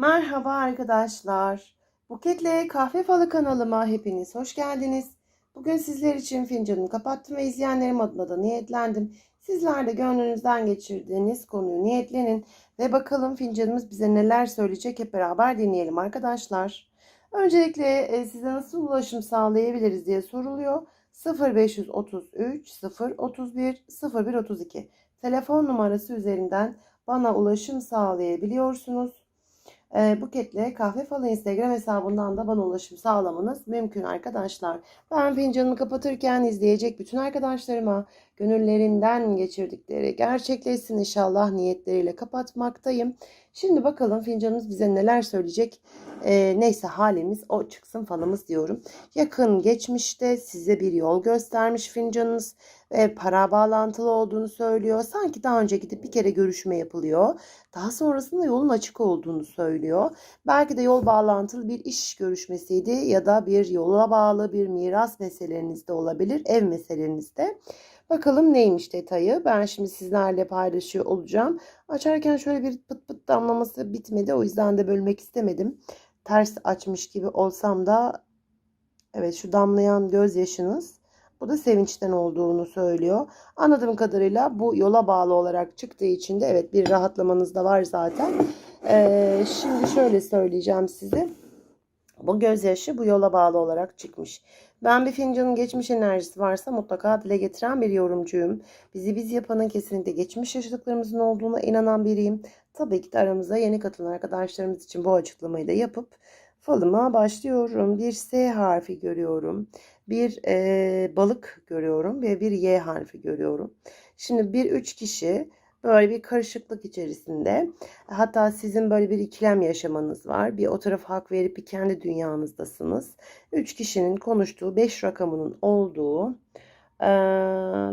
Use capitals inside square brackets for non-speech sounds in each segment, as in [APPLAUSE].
Merhaba arkadaşlar. Buketle Kahve Falı kanalıma hepiniz hoş geldiniz. Bugün sizler için fincanımı kapattım ve izleyenlerim adına da niyetlendim. Sizler de gönlünüzden geçirdiğiniz konuyu niyetlenin ve bakalım fincanımız bize neler söyleyecek hep beraber dinleyelim arkadaşlar. Öncelikle e, size nasıl ulaşım sağlayabiliriz diye soruluyor. 0533 031 0132 telefon numarası üzerinden bana ulaşım sağlayabiliyorsunuz. E, Buketle Kahve Falı Instagram hesabından da bana ulaşım sağlamanız mümkün arkadaşlar. Ben fincanımı kapatırken izleyecek bütün arkadaşlarıma gönüllerinden geçirdikleri gerçekleşsin inşallah niyetleriyle kapatmaktayım. Şimdi bakalım fincanımız bize neler söyleyecek. E, neyse halimiz o çıksın falımız diyorum. Yakın geçmişte size bir yol göstermiş fincanınız ve para bağlantılı olduğunu söylüyor. Sanki daha önce gidip bir kere görüşme yapılıyor. Daha sonrasında yolun açık olduğunu söylüyor. Belki de yol bağlantılı bir iş görüşmesiydi ya da bir yola bağlı bir miras meselenizde olabilir, ev meselenizde. Bakalım neymiş detayı. Ben şimdi sizlerle paylaşıyor olacağım. Açarken şöyle bir pıt pıt damlaması bitmedi. O yüzden de bölmek istemedim. Ters açmış gibi olsam da evet şu damlayan gözyaşınız bu da sevinçten olduğunu söylüyor. Anladığım kadarıyla bu yola bağlı olarak çıktığı için de evet bir rahatlamanız da var zaten. Ee, şimdi şöyle söyleyeceğim size. Bu gözyaşı bu yola bağlı olarak çıkmış. Ben bir fincanın geçmiş enerjisi varsa mutlaka dile getiren bir yorumcuyum. Bizi biz yapanın kesinlikle geçmiş yaşadıklarımızın olduğuna inanan biriyim. Tabii ki de aramıza yeni katılan arkadaşlarımız için bu açıklamayı da yapıp falıma başlıyorum. Bir S harfi görüyorum. Bir e, balık görüyorum ve bir Y harfi görüyorum. Şimdi bir üç kişi böyle bir karışıklık içerisinde. Hatta sizin böyle bir ikilem yaşamanız var. Bir o tarafa hak verip bir kendi dünyanızdasınız. Üç kişinin konuştuğu beş rakamının olduğu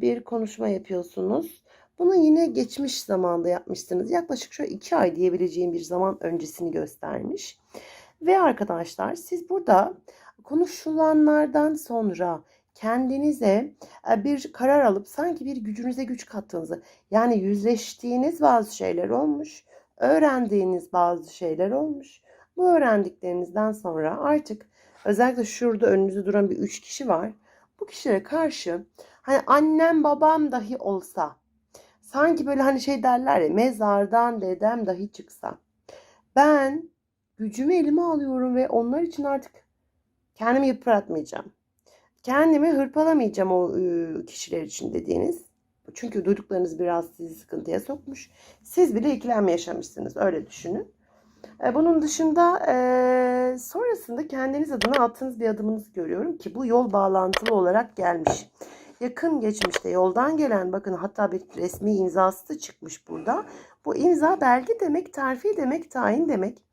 bir konuşma yapıyorsunuz. Bunu yine geçmiş zamanda yapmışsınız. Yaklaşık şu iki ay diyebileceğim bir zaman öncesini göstermiş. Ve arkadaşlar siz burada konuşulanlardan sonra kendinize bir karar alıp sanki bir gücünüze güç kattığınızı yani yüzleştiğiniz bazı şeyler olmuş, öğrendiğiniz bazı şeyler olmuş. Bu öğrendiklerinizden sonra artık özellikle şurada önünüzde duran bir üç kişi var. Bu kişilere karşı hani annem babam dahi olsa sanki böyle hani şey derler ya mezardan dedem dahi çıksa ben gücümü elime alıyorum ve onlar için artık kendimi yıpratmayacağım. Kendimi hırpalamayacağım o kişiler için dediğiniz. Çünkü duyduklarınız biraz sizi sıkıntıya sokmuş. Siz bile ikilem yaşamışsınız. Öyle düşünün. Bunun dışında sonrasında kendiniz adına attığınız bir adımınızı görüyorum ki bu yol bağlantılı olarak gelmiş. Yakın geçmişte yoldan gelen bakın hatta bir resmi imzası da çıkmış burada. Bu imza belge demek, terfi demek, tayin demek.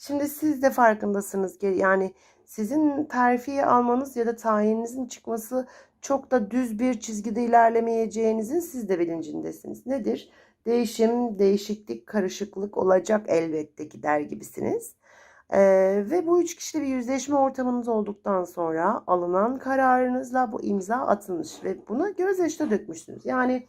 Şimdi siz de farkındasınız. Yani sizin terfi almanız ya da tayininizin çıkması çok da düz bir çizgide ilerlemeyeceğinizin siz de bilincindesiniz. Nedir? Değişim, değişiklik, karışıklık olacak elbette ki der gibisiniz. Ee, ve bu üç kişili bir yüzleşme ortamınız olduktan sonra alınan kararınızla bu imza atılmış ve buna gözyaşı da dökmüşsünüz. Yani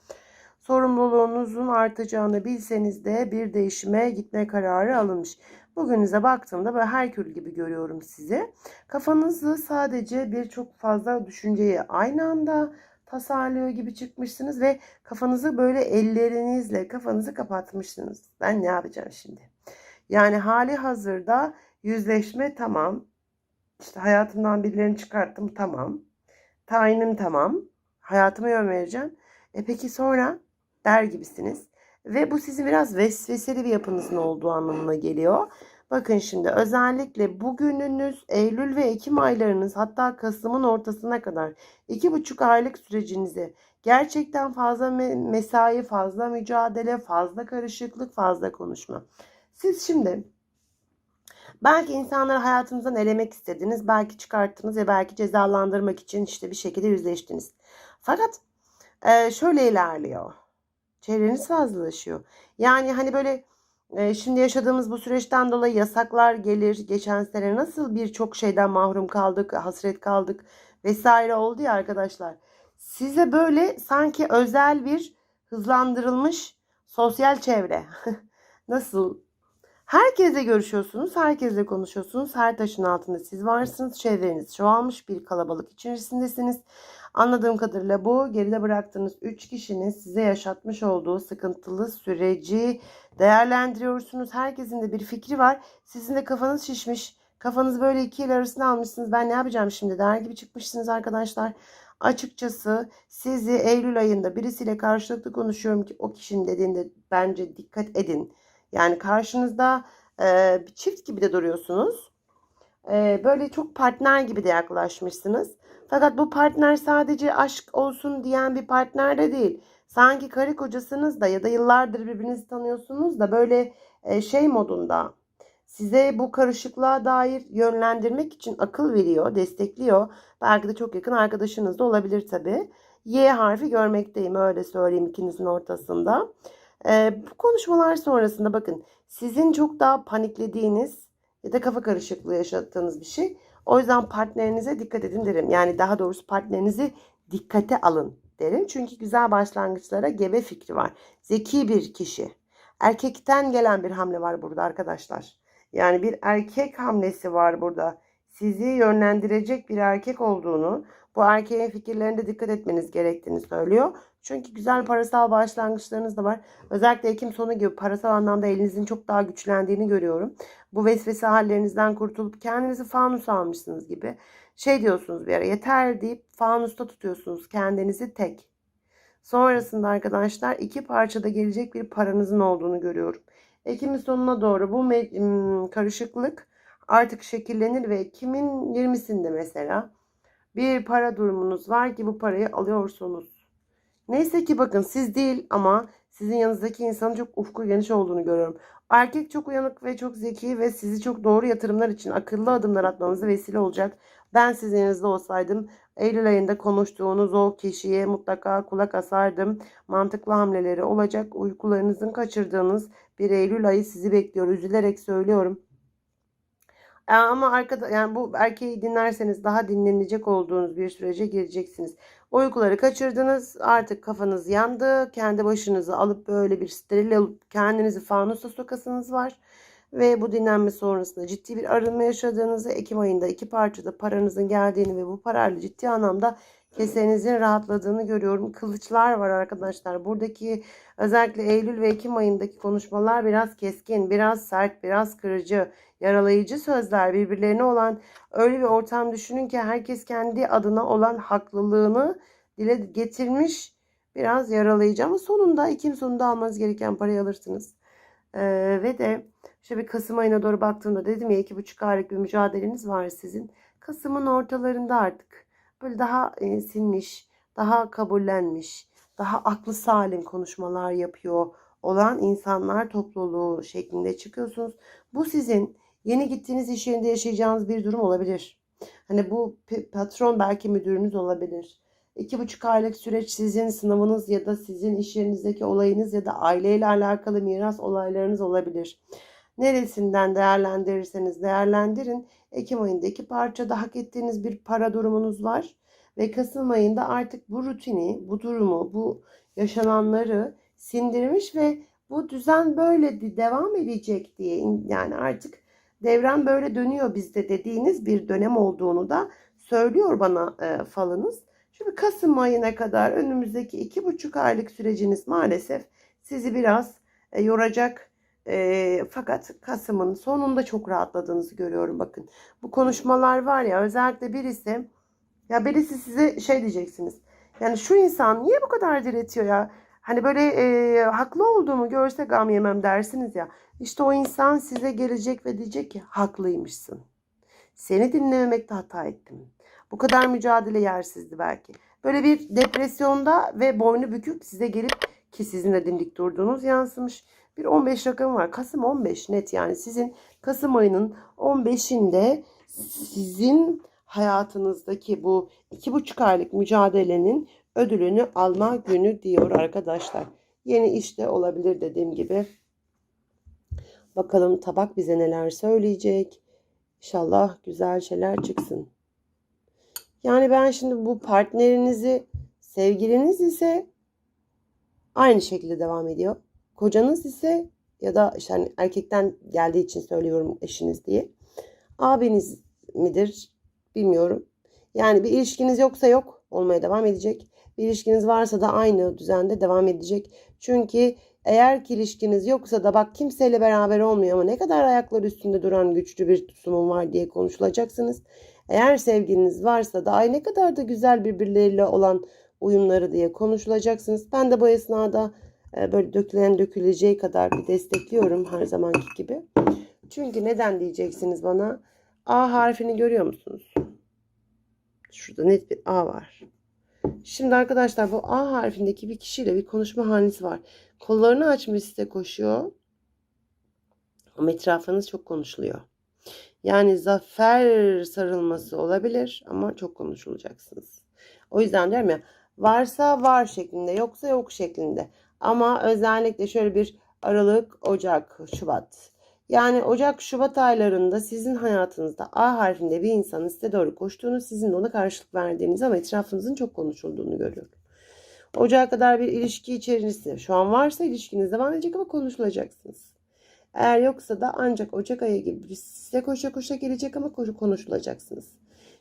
sorumluluğunuzun artacağını bilseniz de bir değişime gitme kararı alınmış. Bugünüze baktığımda böyle Herkül gibi görüyorum sizi. Kafanızı sadece birçok fazla düşünceyi aynı anda tasarlıyor gibi çıkmışsınız ve kafanızı böyle ellerinizle kafanızı kapatmışsınız. Ben ne yapacağım şimdi? Yani hali hazırda yüzleşme tamam. İşte hayatımdan birilerini çıkarttım tamam. Tayinim tamam. Hayatıma yön vereceğim. E peki sonra der gibisiniz. Ve bu sizin biraz vesveseli bir yapınızın olduğu anlamına geliyor. Bakın şimdi özellikle bugününüz Eylül ve Ekim aylarınız hatta Kasım'ın ortasına kadar iki buçuk aylık sürecinizi gerçekten fazla mesai, fazla mücadele, fazla karışıklık, fazla konuşma. Siz şimdi belki insanları hayatınızdan elemek istediniz, belki çıkarttınız ve belki cezalandırmak için işte bir şekilde yüzleştiniz. Fakat şöyle ilerliyor çevreniz fazlalaşıyor. Yani hani böyle e, şimdi yaşadığımız bu süreçten dolayı yasaklar gelir. Geçen sene nasıl birçok şeyden mahrum kaldık, hasret kaldık vesaire oldu ya arkadaşlar. Size böyle sanki özel bir hızlandırılmış sosyal çevre. [LAUGHS] nasıl? Herkesle görüşüyorsunuz, herkesle konuşuyorsunuz. Her taşın altında siz varsınız. Çevreniz çoğalmış bir kalabalık içerisindesiniz. Anladığım kadarıyla bu geride bıraktığınız 3 kişinin size yaşatmış olduğu sıkıntılı süreci değerlendiriyorsunuz. Herkesin de bir fikri var. Sizin de kafanız şişmiş. Kafanızı böyle iki el arasına almışsınız. Ben ne yapacağım şimdi der gibi çıkmışsınız arkadaşlar. Açıkçası sizi Eylül ayında birisiyle karşılıklı konuşuyorum ki o kişinin dediğinde bence dikkat edin. Yani karşınızda e, bir çift gibi de duruyorsunuz. E, böyle çok partner gibi de yaklaşmışsınız. Fakat bu partner sadece aşk olsun diyen bir partner de değil. Sanki karı kocasınız da ya da yıllardır birbirinizi tanıyorsunuz da böyle e, şey modunda size bu karışıklığa dair yönlendirmek için akıl veriyor, destekliyor. Belki de çok yakın arkadaşınız da olabilir tabii. Y harfi görmekteyim öyle söyleyeyim ikinizin ortasında. Ee, bu konuşmalar sonrasında bakın sizin çok daha paniklediğiniz ya da kafa karışıklığı yaşattığınız bir şey. O yüzden partnerinize dikkat edin derim. Yani daha doğrusu partnerinizi dikkate alın derim. Çünkü güzel başlangıçlara gebe fikri var. Zeki bir kişi. Erkekten gelen bir hamle var burada arkadaşlar. Yani bir erkek hamlesi var burada. Sizi yönlendirecek bir erkek olduğunu, bu erkeğin fikirlerinde dikkat etmeniz gerektiğini söylüyor. Çünkü güzel parasal başlangıçlarınız da var. Özellikle Ekim sonu gibi parasal anlamda elinizin çok daha güçlendiğini görüyorum. Bu vesvese hallerinizden kurtulup kendinizi fanus almışsınız gibi. Şey diyorsunuz bir ara yeter deyip fanusta tutuyorsunuz kendinizi tek. Sonrasında arkadaşlar iki parçada gelecek bir paranızın olduğunu görüyorum. Ekim'in sonuna doğru bu karışıklık artık şekillenir ve Ekim'in 20'sinde mesela bir para durumunuz var ki bu parayı alıyorsunuz. Neyse ki bakın siz değil ama sizin yanınızdaki insanın çok ufku geniş olduğunu görüyorum. Erkek çok uyanık ve çok zeki ve sizi çok doğru yatırımlar için akıllı adımlar atmanıza vesile olacak. Ben sizin yanınızda olsaydım Eylül ayında konuştuğunuz o kişiye mutlaka kulak asardım. Mantıklı hamleleri olacak. Uykularınızın kaçırdığınız bir Eylül ayı sizi bekliyor. Üzülerek söylüyorum. E, ama arkada yani bu erkeği dinlerseniz daha dinlenecek olduğunuz bir sürece gireceksiniz. Uykuları kaçırdınız. Artık kafanız yandı. Kendi başınızı alıp böyle bir steril alıp kendinizi fanusa sokasınız var. Ve bu dinlenme sonrasında ciddi bir arınma yaşadığınızı, Ekim ayında iki parçada paranızın geldiğini ve bu parayla ciddi anlamda kesenizin rahatladığını görüyorum. Kılıçlar var arkadaşlar. Buradaki özellikle Eylül ve Ekim ayındaki konuşmalar biraz keskin, biraz sert, biraz kırıcı, yaralayıcı sözler birbirlerine olan öyle bir ortam düşünün ki herkes kendi adına olan haklılığını dile getirmiş. Biraz yaralayıcı ama sonunda Ekim sonunda almanız gereken parayı alırsınız. Ee, ve de işte bir Kasım ayına doğru baktığımda dedim ya iki buçuk aylık bir mücadeleniz var sizin. Kasım'ın ortalarında artık böyle daha e, sinmiş, daha kabullenmiş, daha aklı salim konuşmalar yapıyor olan insanlar topluluğu şeklinde çıkıyorsunuz. Bu sizin yeni gittiğiniz iş yerinde yaşayacağınız bir durum olabilir. Hani bu patron belki müdürünüz olabilir. İki buçuk aylık süreç sizin sınavınız ya da sizin iş yerinizdeki olayınız ya da aileyle alakalı miras olaylarınız olabilir. Neresinden değerlendirirseniz değerlendirin. Ekim ayında iki parçada hak ettiğiniz bir para durumunuz var. Ve Kasım ayında artık bu rutini, bu durumu, bu yaşananları sindirmiş ve bu düzen böyle devam edecek diye yani artık devran böyle dönüyor bizde dediğiniz bir dönem olduğunu da söylüyor bana e, falınız. Şimdi Kasım ayına kadar önümüzdeki iki buçuk aylık süreciniz maalesef sizi biraz e, yoracak e, fakat Kasım'ın sonunda çok rahatladığınızı görüyorum bakın. Bu konuşmalar var ya özellikle birisi ya birisi size şey diyeceksiniz. Yani şu insan niye bu kadar diretiyor ya? Hani böyle e, haklı olduğumu görse gam yemem dersiniz ya. İşte o insan size gelecek ve diyecek ki haklıymışsın. Seni dinlememekte hata ettim. Bu kadar mücadele yersizdi belki. Böyle bir depresyonda ve boynu bükük size gelip ki sizin de dimdik durduğunuz yansımış bir 15 rakam var. Kasım 15 net yani sizin Kasım ayının 15'inde sizin hayatınızdaki bu iki buçuk aylık mücadelenin ödülünü alma günü diyor arkadaşlar. Yeni işte olabilir dediğim gibi. Bakalım tabak bize neler söyleyecek. İnşallah güzel şeyler çıksın. Yani ben şimdi bu partnerinizi sevgiliniz ise aynı şekilde devam ediyor. Kocanız ise ya da işte hani erkekten geldiği için söylüyorum eşiniz diye. Abiniz midir bilmiyorum. Yani bir ilişkiniz yoksa yok olmaya devam edecek. Bir ilişkiniz varsa da aynı düzende devam edecek. Çünkü eğer ki ilişkiniz yoksa da bak kimseyle beraber olmuyor ama ne kadar ayaklar üstünde duran güçlü bir tutumum var diye konuşulacaksınız. Eğer sevgiliniz varsa da ay ne kadar da güzel birbirleriyle olan uyumları diye konuşulacaksınız. Ben de bu esnada e, böyle dökülen döküleceği kadar bir destekliyorum her zamanki gibi. Çünkü neden diyeceksiniz bana? A harfini görüyor musunuz? Şurada net bir A var. Şimdi arkadaşlar bu A harfindeki bir kişiyle bir konuşma haliniz var. Kollarını açmış size koşuyor. Ama etrafınız çok konuşuluyor. Yani zafer sarılması olabilir ama çok konuşulacaksınız. O yüzden diyorum ya varsa var şeklinde yoksa yok şeklinde. Ama özellikle şöyle bir Aralık, Ocak, Şubat. Yani Ocak, Şubat aylarında sizin hayatınızda A harfinde bir insanın size doğru koştuğunu, sizin de ona karşılık verdiğiniz ama etrafınızın çok konuşulduğunu görüyorum. Ocağa kadar bir ilişki içerisinde şu an varsa ilişkiniz devam edecek ama konuşulacaksınız. Eğer yoksa da ancak Ocak ayı gibi size koşa koşa gelecek ama konuşulacaksınız.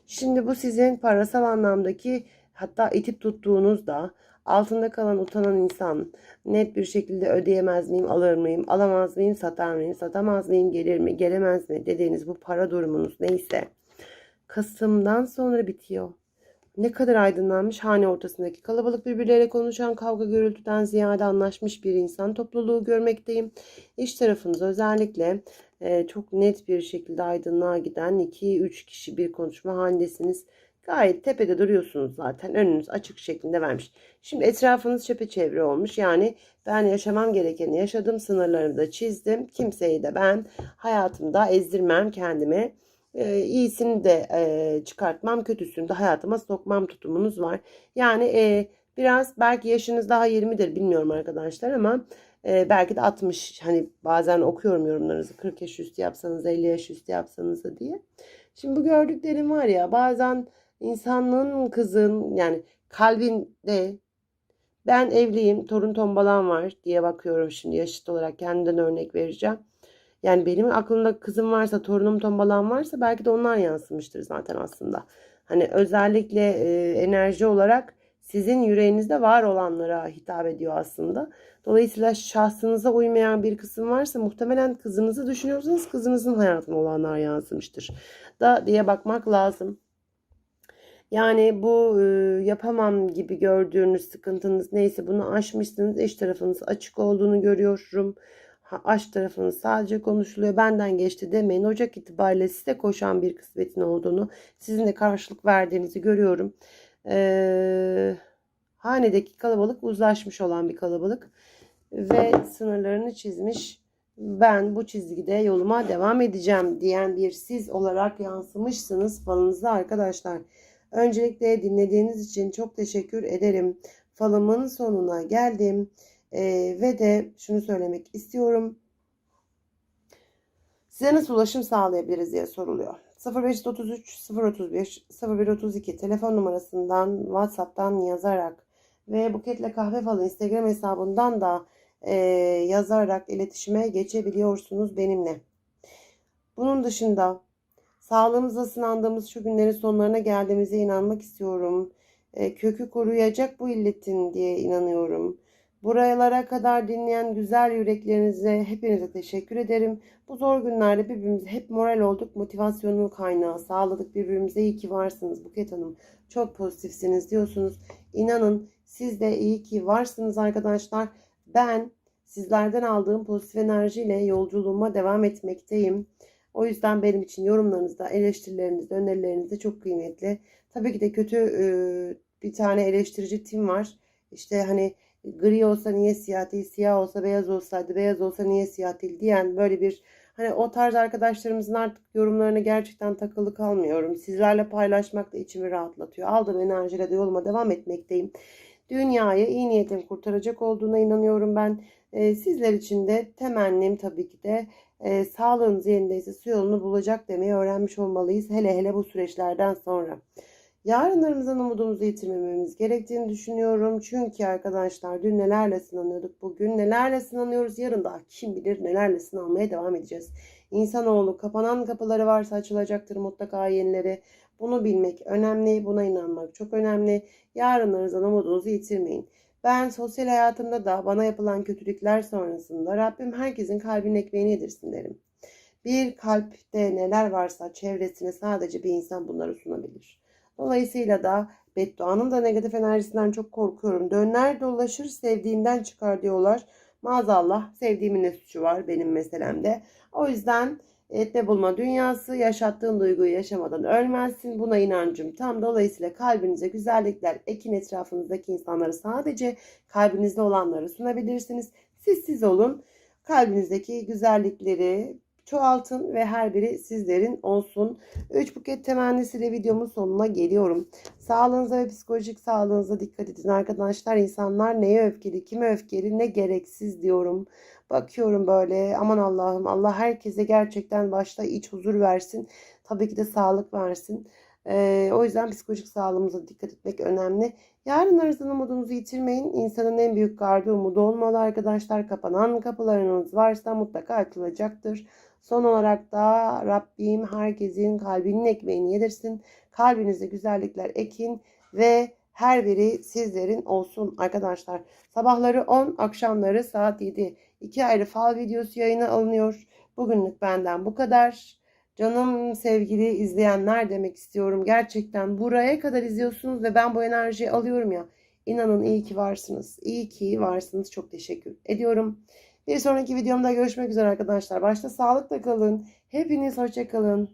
Şimdi bu sizin parasal anlamdaki hatta itip tuttuğunuzda altında kalan utanan insan net bir şekilde ödeyemez miyim, alır mıyım, alamaz mıyım, satar mıyım, satamaz mıyım, gelir mi, gelemez mi dediğiniz bu para durumunuz neyse Kasım'dan sonra bitiyor. Ne kadar aydınlanmış hane ortasındaki kalabalık birbirleriyle konuşan kavga gürültüden ziyade anlaşmış bir insan topluluğu görmekteyim. İş tarafınız özellikle e, çok net bir şekilde aydınlığa giden 2-3 kişi bir konuşma halindesiniz. Gayet tepede duruyorsunuz zaten. Önünüz açık şeklinde vermiş. Şimdi etrafınız çepeçevre olmuş. Yani ben yaşamam gerekeni yaşadım. Sınırlarımı da çizdim. Kimseyi de ben hayatımda ezdirmem kendime. Ee, iyisini de e, çıkartmam, kötüsünü de hayatıma sokmam tutumunuz var. Yani e, biraz belki yaşınız daha 20'dir bilmiyorum arkadaşlar ama e, belki de 60 hani bazen okuyorum yorumlarınızı 40 yaş üstü yapsanız 50 yaş üstü yapsanız da diye. Şimdi bu gördüklerim var ya bazen insanlığın kızın yani kalbinde ben evliyim torun tombalan var diye bakıyorum şimdi yaşıt olarak kendimden örnek vereceğim. Yani benim aklımda kızım varsa torunum tombalan varsa belki de onlar yansımıştır zaten aslında. Hani özellikle e, enerji olarak sizin yüreğinizde var olanlara hitap ediyor aslında. Dolayısıyla şahsınıza uymayan bir kısım varsa muhtemelen kızınızı düşünüyorsanız kızınızın hayatına olanlar yansımıştır. Da diye bakmak lazım. Yani bu e, yapamam gibi gördüğünüz sıkıntınız neyse bunu aşmışsınız. Eş tarafınız açık olduğunu görüyorum. Aşk tarafınız sadece konuşuluyor. Benden geçti demeyin. Ocak itibariyle size koşan bir kısmetin olduğunu, sizin de karşılık verdiğinizi görüyorum. Ee, hanedeki kalabalık uzlaşmış olan bir kalabalık ve sınırlarını çizmiş. Ben bu çizgide yoluma devam edeceğim diyen bir siz olarak yansımışsınız falınızda arkadaşlar. Öncelikle dinlediğiniz için çok teşekkür ederim. Falımın sonuna geldim. Ee, ve de şunu söylemek istiyorum. Size nasıl ulaşım sağlayabiliriz diye soruluyor. 0533 031 0132 telefon numarasından WhatsApp'tan yazarak ve Buketle Kahve Falı Instagram hesabından da e, yazarak iletişime geçebiliyorsunuz benimle. Bunun dışında sağlığımıza sınandığımız şu günlerin sonlarına geldiğimize inanmak istiyorum. E, kökü koruyacak bu illetin diye inanıyorum. Buralara kadar dinleyen güzel yüreklerinize hepinize teşekkür ederim. Bu zor günlerde birbirimize hep moral olduk, motivasyonun kaynağı sağladık. Birbirimize iyi ki varsınız Buket Hanım. Çok pozitifsiniz diyorsunuz. İnanın siz de iyi ki varsınız arkadaşlar. Ben sizlerden aldığım pozitif enerjiyle yolculuğuma devam etmekteyim. O yüzden benim için yorumlarınız da, eleştirileriniz de, önerileriniz de çok kıymetli. Tabii ki de kötü bir tane eleştirici tim var. İşte hani gri olsa niye siyah değil, siyah olsa beyaz olsaydı, beyaz olsa niye siyah değil diyen böyle bir hani o tarz arkadaşlarımızın artık yorumlarına gerçekten takılı kalmıyorum. Sizlerle paylaşmak da içimi rahatlatıyor. Aldığım enerjiyle de yoluma devam etmekteyim. Dünyayı iyi niyetin kurtaracak olduğuna inanıyorum ben. E, sizler için de temennim tabii ki de e, sağlığınız yerindeyse su yolunu bulacak demeyi öğrenmiş olmalıyız. Hele hele bu süreçlerden sonra. Yarınlarımızdan umudumuzu yitirmememiz gerektiğini düşünüyorum. Çünkü arkadaşlar dün nelerle sınanıyorduk, bugün nelerle sınanıyoruz, yarın daha kim bilir nelerle sınanmaya devam edeceğiz. İnsanoğlu kapanan kapıları varsa açılacaktır mutlaka yenileri. Bunu bilmek önemli, buna inanmak çok önemli. Yarınlarınızdan umudunuzu yitirmeyin. Ben sosyal hayatımda da bana yapılan kötülükler sonrasında Rabbim herkesin kalbinin ekmeğini yedirsin derim. Bir kalpte neler varsa çevresine sadece bir insan bunları sunabilir. Dolayısıyla da bedduanın da negatif enerjisinden çok korkuyorum. Dönler dolaşır sevdiğinden çıkar diyorlar. Maazallah sevdiğimin ne suçu var benim meselemde. O yüzden ette bulma dünyası yaşattığın duyguyu yaşamadan ölmezsin. Buna inancım tam. Dolayısıyla kalbinize güzellikler ekin etrafınızdaki insanları sadece kalbinizde olanları sunabilirsiniz. Siz siz olun. Kalbinizdeki güzellikleri çoğaltın ve her biri sizlerin olsun. 3 buket temennisiyle videomun sonuna geliyorum. Sağlığınıza ve psikolojik sağlığınıza dikkat edin arkadaşlar. İnsanlar neye öfkeli, kime öfkeli, ne gereksiz diyorum. Bakıyorum böyle aman Allah'ım Allah herkese gerçekten başta iç huzur versin. Tabii ki de sağlık versin. Ee, o yüzden psikolojik sağlığımıza dikkat etmek önemli. Yarınlarınızdan umudunuzu yitirmeyin. İnsanın en büyük gardı umudu olmalı arkadaşlar. Kapanan kapılarınız varsa mutlaka açılacaktır. Son olarak da Rabbim herkesin kalbinin ekmeğini yedirsin. Kalbinizde güzellikler ekin ve her biri sizlerin olsun arkadaşlar. Sabahları 10, akşamları saat 7. İki ayrı fal videosu yayına alınıyor. Bugünlük benden bu kadar. Canım sevgili izleyenler demek istiyorum. Gerçekten buraya kadar izliyorsunuz ve ben bu enerjiyi alıyorum ya. İnanın iyi ki varsınız. İyi ki varsınız. Çok teşekkür ediyorum. Bir sonraki videomda görüşmek üzere arkadaşlar. Başta sağlıkla kalın. Hepiniz hoşça kalın.